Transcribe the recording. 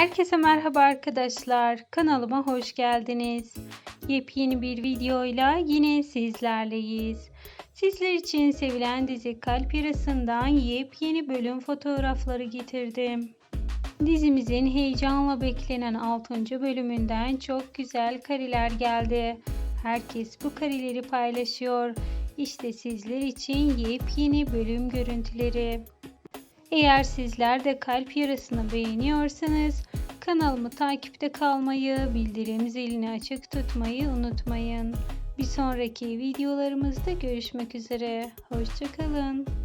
Herkese merhaba arkadaşlar. Kanalıma hoş geldiniz. Yepyeni bir videoyla yine sizlerleyiz. Sizler için sevilen dizi Kalp Yarası'ndan yepyeni bölüm fotoğrafları getirdim. Dizimizin heyecanla beklenen 6. bölümünden çok güzel kareler geldi. Herkes bu kareleri paylaşıyor. İşte sizler için yepyeni bölüm görüntüleri. Eğer sizler de kalp yarasını beğeniyorsanız kanalımı takipte kalmayı, bildirim zilini açık tutmayı unutmayın. Bir sonraki videolarımızda görüşmek üzere. Hoşçakalın.